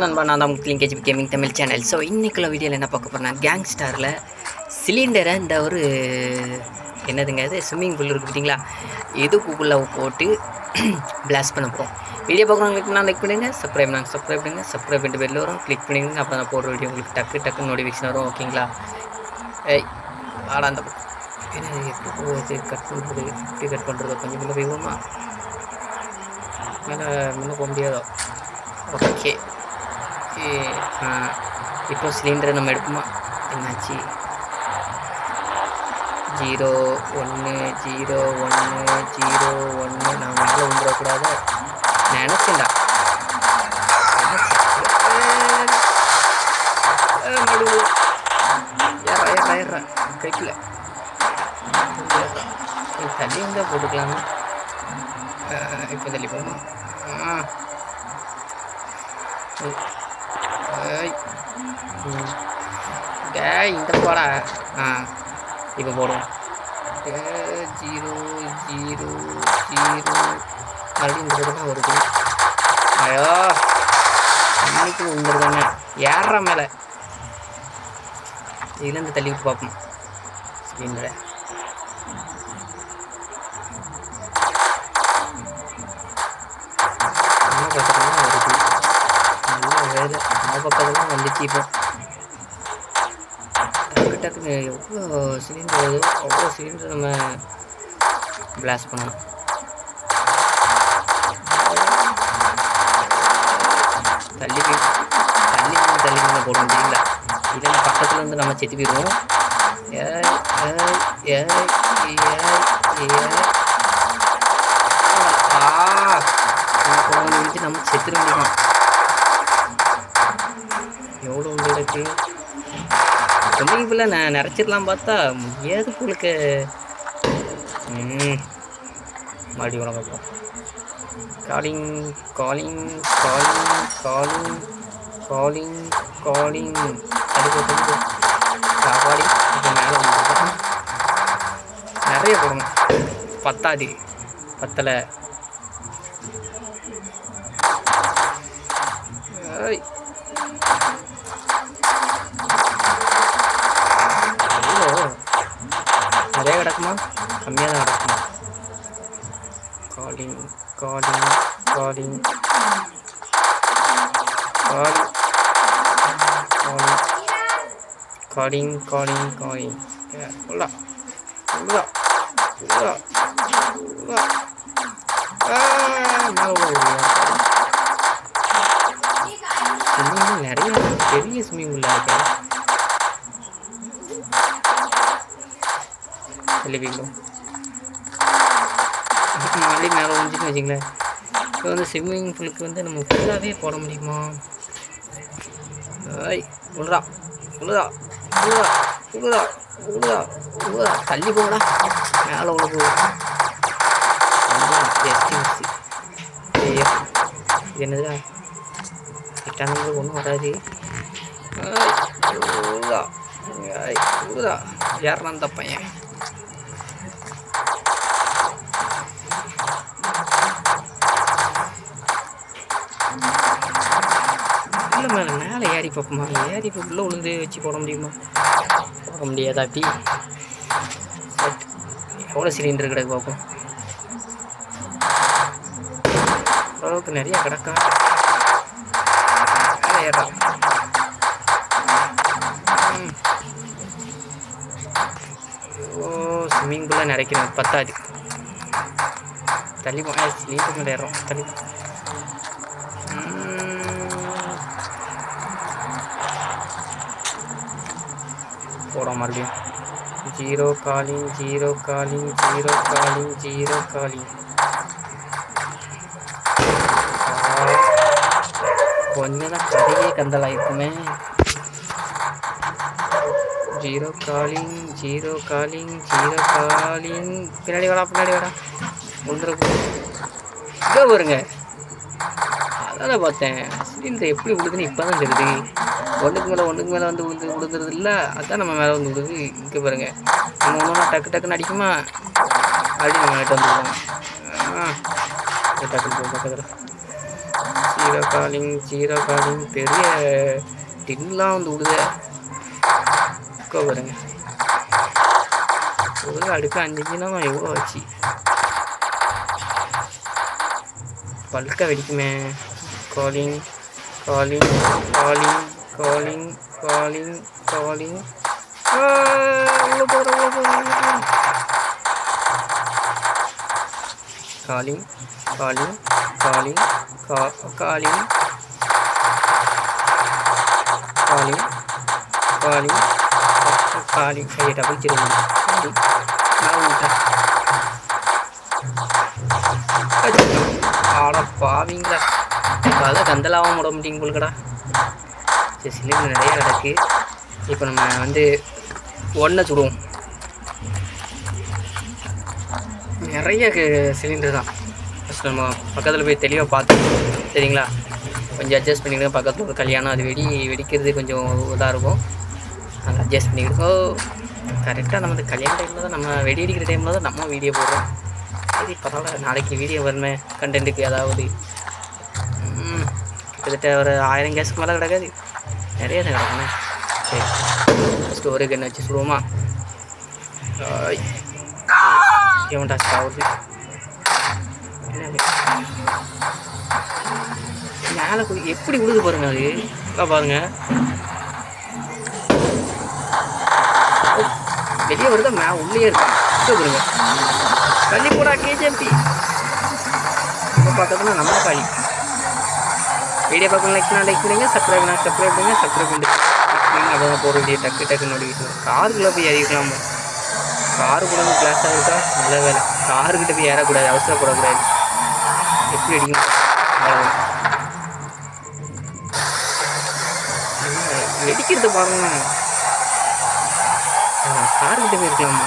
நண்பா நான் தான் முக்லிங் KG gaming Tamil channel so இன்றைக்குள்ள வீடியோவில் என்ன பார்க்க போகிறேன்னா கேங்ஸ்டாரில் சிலிண்டரை இந்த ஒரு என்னதுங்க அது? ஸ்விம்மிங் பூல் இருக்குது பார்த்தீங்களா இதுக்குள்ளே போட்டு பிளாஸ்ட் பண்ண போகிறோம் வீடியோ பார்க்குறவங்களுக்கு நான் லைக் பண்ணுங்கள் சப்ஸ்கிரைப் நாங்கள் சப்ஸ்கிரைப் பண்ணுங்கள் சப்ஸ்கிரைப் பண்ணிட்டு வெளில வரும் கிளிக் பண்ணிடுங்க. அப்போ நான் போடுற வீடியோ உங்களுக்கு டக்கு டக்கு நோட்டிஃபிகேஷன் வரும் ஓகேங்களா ஏய் ஆடா அந்த என்ன எப்படி போகுது கட் பண்ணுறது எப்படி கட் பண்ணுறது கொஞ்சம் முன்னே போய்வோமா மேலே முன்னே போக முடியாதோ? ஓகே இப்போ சிலிண்டரை நம்ம எடுப்போமா? என்னாச்சு? ஜீரோ ஒன்று ஜீரோ ஒன்று ஜீரோ ஒன்று நான் மேலே விழுந்துடக்கூடாது. நினச்சேன்டா. கிடைக்கல தள்ளி இருந்தால் போட்டுக்கலாமா? இப்போ தள்ளி போகணும் ஆ. டேய் இந்த போடா. ஆ. இப்போ போடுவோம். Zero zero zero. மறுபடியும் இந்த தான் வருது. ஐயோ. இன்னைக்கு வந்துருதானே ஏறுற மேலே. இதுலேருந்து தள்ளி விட்டு பார்ப்போம். சிலிண்டரை அது பக்கத்தில் வந்துச்சு இப்போ டக்கு டக்குன்னு எவ்வளோ சிலிண்டர் வருதோ அவ்வளோ சிலிண்டர் நம்ம பிளாஸ்ட் பண்ணணும் தள்ளி போய் தள்ளி தள்ளி தான் போட சரிங்களா இதை பக்கத்தில் வந்து நம்ம செத்து போயிடுவோம் ஏ ஏ ஏ ஏ ஆ குழந்தை நம்ம செத்துருவோம் முடியும் எவ்வளோ இருக்கு ஸ்விம்மிங் நான் நிறச்சிடலாம் பார்த்தா முடியாது உங்களுக்கு மறுபடியும் உனக்கு பார்ப்போம். Calling calling calling calling calling calling அதுக்கு வந்து சாப்பாடி இப்போ மேலே நிறைய போடணும். பத்தாது. பத்தலை. காலிங் காலிங் காலிங் காலிங் உள்ளா உள்ளா உள்ளா உள்ளா ஸ்விம்மிங் நிறைய பெரிய ஸ்விம்மிங் பூல் இருக்கு தெளிவீங்களோ மறுபடியும் மேலே வந்துச்சுன்னு வச்சுங்களேன். இப்போ வந்து ஸ்விம்மிங் பூலுக்கு வந்து நம்ம ஃபுல்லாகவே போட முடியுமா? ஐய் உழுறா உழுறா உழுறா உழுறா உழுறா உழுறா தள்ளி போடா மேலே உழுகு ஜஸ்ட் மிஸ் என்னதுடா? கிட்டானது ஒன்றும் வராது. ஐய், உழுறா ஐய், உழுறா யாருன்னா அந்த பையன். மேலே மேலே மேலே ஏறி பார்ப்போமா ஏறி இப்போ உள்ளே உளுந்து வச்சு போட முடியுமா? போட முடியாதாட்டி பட் எவ்வளோ சிலிண்டர் கிடக்கு பார்ப்போம் ஓரளவுக்கு நிறைய கிடக்கா மேலே ஓ ஸ்விம்மிங் பூலாக நிறைக்கிறேன் பத்தாது. தள்ளி போனால் சிலிண்டர் மேலே ஏறோம் தள்ளி போகிறோம் மறுபடியும். Zero calling zero calling zero calling zero calling கொஞ்சம் தான் கதையே கந்தலாயிருக்குமே zero calling zero calling zero calling பின்னாடி வாடா பின்னாடி வாடா. முந்திர இங்கே வருங்க அதான் பார்த்தேன். சிலிண்டர் எப்படி விழுதுன்னு இப்போ தான் தெரியுது ஒன்றுக்கு மேலே ஒன்றுக்கு மேலே வந்து விழுந்து விழுந்துறது இல்லை. அதுதான் நம்ம மேலே வந்து விழுது இங்கே பாருங்க. நம்ம ஒன்று டக்கு டக்குன்னு அடிக்குமா? அப்படி நம்ம கிட்ட வந்துடுவோம் டக்குன்னு பக்கத்தில் ஜீரோ காலிங் ஜீரோ காலிங் பெரிய டின்லாம் வந்து விடுத உட்கா பாருங்க. ஒரு அடுக்க அஞ்சு அஞ்சுனா எவ்வளோ வச்சு பல்கா வெடிக்குமே. Calling calling calling calling calling calling உள்ள போகிற உள்ள போகிற காலிங் காலிங் காலிங் கா காலிங் காலிங் காலிங் காலிங் கையை டபுள் திரும்பி காலிங் நான் விட்டேன் ஆட பாவீங்களா அதான் கந்தலாவும் விட முடியும் உங்களுக்கடா சரி சிலிண்டர் நிறைய நடக்கு இப்போ நம்ம வந்து ஒன்றை சுடுவோம். நிறைய சிலிண்டர் தான். ஃபஸ்ட் நம்ம பக்கத்தில் போய் தெளிவாக பார்த்து சரிங்களா? கொஞ்சம் அட்ஜஸ்ட் பண்ணிக்கணும் பக்கத்தில் ஒரு கல்யாணம் அது வெடி வெடிக்கிறது கொஞ்சம் இதாக இருக்கும். அதை அட்ஜஸ்ட் பண்ணிக்கிடுங்க கரெக்டாக நம்ம கல்யாண டைமில் தான் நம்ம வெடி அடிக்கிற டைமில் தான் நம்ம வீடியோ போடுறோம். சரி பரவாயில்ல. நாளைக்கு வீடியோ வரணுமே கண்டென்ட்டுக்கு ஏதாவது கிட்டத்தட்ட ஒரு ஆயிரம் கேஸ்க்கு மேலே கிடக்காது. நிறைய தான் கிடக்குண்ணே சரி. ஸ்டோரி ஒரு கன்று வச்சு சுடுவோமா? எவன்டா மேலே எப்படி விழுது பாருங்க அது? நல்லா பாருங்க. வெளியே வருதா? மே உள்ளே இருக்கு? இதோ பாருங்க. தள்ளி போடா கேஜிஎம்பி இப்போ பக்கத்தில் நம்ம காலி வீடியோ பார்க்கணும் லைக் பண்ணால் லைக் பண்ணுங்க சப்ஸ்கிரைப் பண்ணால் சப்ஸ்கிரைப் பண்ணுங்க சப்ஸ்கிரைப் பண்ணிட்டு அப்போ தான் போகிற வீடியோ டக்கு டக்கு நோட்டிஃபிகேஷன் காருக்குள்ளே போய் ஏறிக்கலாம் காரு கூட கிளாஸாக இருக்கா நல்ல வேலை. காருக்கிட்ட போய் ஏறக்கூடாது அவசரப்படக்கூடாது. எப்படி அடிக்கும் அவ்வளவுதான். வெடிக்கிறது பாருங்க காருக்கிட்ட போய் இருக்கலாமா?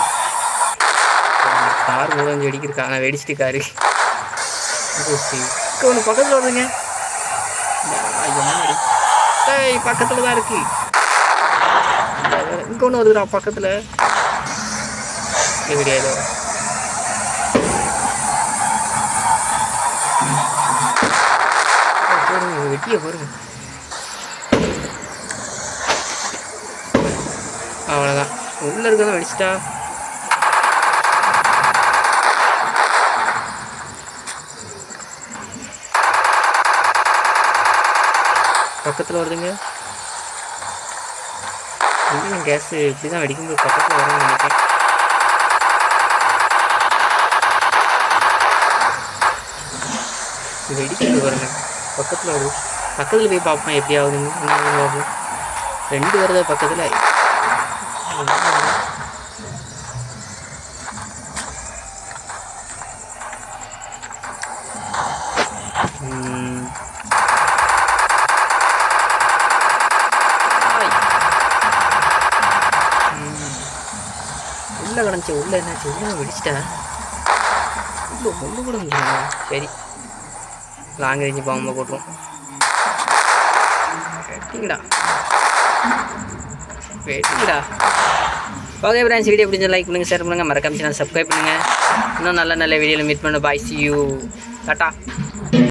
கார் கூட வந்து வெடிக்கிறக்கா நான் வெடிச்சிட்டு காரு. ஒன்று பக்கத்தில் வருதுங்க. ஐயோ, முன்னாடி. பக்கத்தில் தான் இருக்கு. இங்கே ஒன்று வருதுடா பக்கத்தில். இது பாருங்க வெட்டிய பாருங்க. அவ்வளோதான் உள்ள இருக்கதான் வெடிச்சிட்டா. பக்கத்தில் வருதுங்க. இன்னும் கேஸு இப்படி தான் வெடிக்கும்போது பக்கத்தில் வரும்னு நினைக்கிறேன். வெடிக்கிறது வருங்க. பக்கத்தில் வருது. பக்கத்தில் போய் பார்ப்போம் எப்படி ஆகுதுன்னு. பார்ப்போம். ரெண்டு வருதா பக்கத்தில். ம். ஆய். ம். கிடந்துச்சு உள்ள என்னாச்சு உள்ள வெடிச்சிட்டா? உள்ள கூட முடியல. சரி. லாங் ரேஞ்சு பாம்பை போட்டுரும். வெட்டிங்கடா. வெட்டிங்கடா. ஓகே ஃப்ரெண்ட்ஸ் வீடியோ பிடிச்ச லைக் பண்ணுங்கள் ஷேர் பண்ணுங்கள் மறக்காம சேனல் சப்ஸ்கிரைப் பண்ணுங்கள் இன்னும் நல்ல நல்ல வீடியோவில் மீட் பண்ண பாய் சி யூ டாட்டா